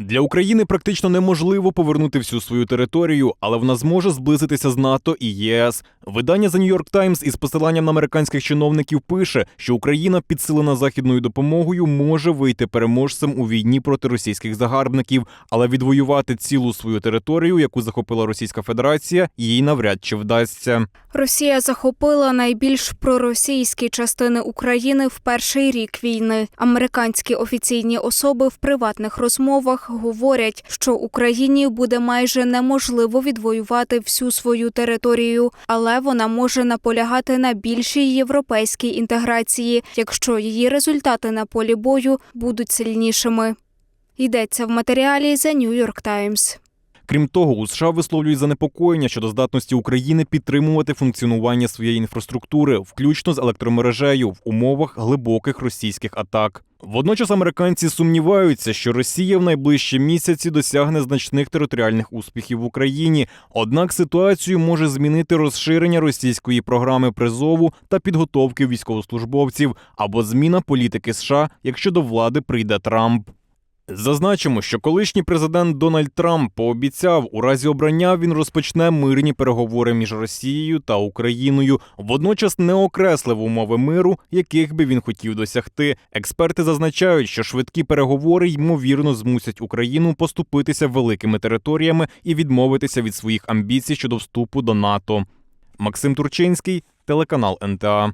Для України практично неможливо повернути всю свою територію, але вона зможе зблизитися з НАТО і ЄС. Видання The New York Times із посиланням на американських чиновників пише, що Україна, підсилена західною допомогою, може вийти переможцем у війні проти російських загарбників, але відвоювати цілу свою територію, яку захопила Російська Федерація, їй навряд чи вдасться. Росія захопила найбільш проросійські частини України в перший рік війни. Американські офіційні особи в приватних розмовах говорять, що Україні буде майже неможливо відвоювати всю свою територію, але вона може наполягати на більшій європейській інтеграції, якщо її результати на полі бою будуть сильнішими. Йдеться в матеріалі The New York Times. Крім того, у США висловлюють занепокоєння щодо здатності України підтримувати функціонування своєї інфраструктури, включно з електромережею, в умовах глибоких російських атак. Водночас американці сумніваються, що Росія в найближчі місяці досягне значних територіальних успіхів в Україні. Однак ситуацію може змінити розширення російської програми призову та підготовки військовослужбовців або зміна політики США, якщо до влади прийде Трамп. Зазначимо, що колишній президент Дональд Трамп пообіцяв, у разі обрання він розпочне мирні переговори між Росією та Україною. Водночас не окреслив умови миру, яких би він хотів досягти. Експерти зазначають, що швидкі переговори ймовірно змусять Україну поступитися великими територіями і відмовитися від своїх амбіцій щодо вступу до НАТО. Максим Турчинський, телеканал НТА.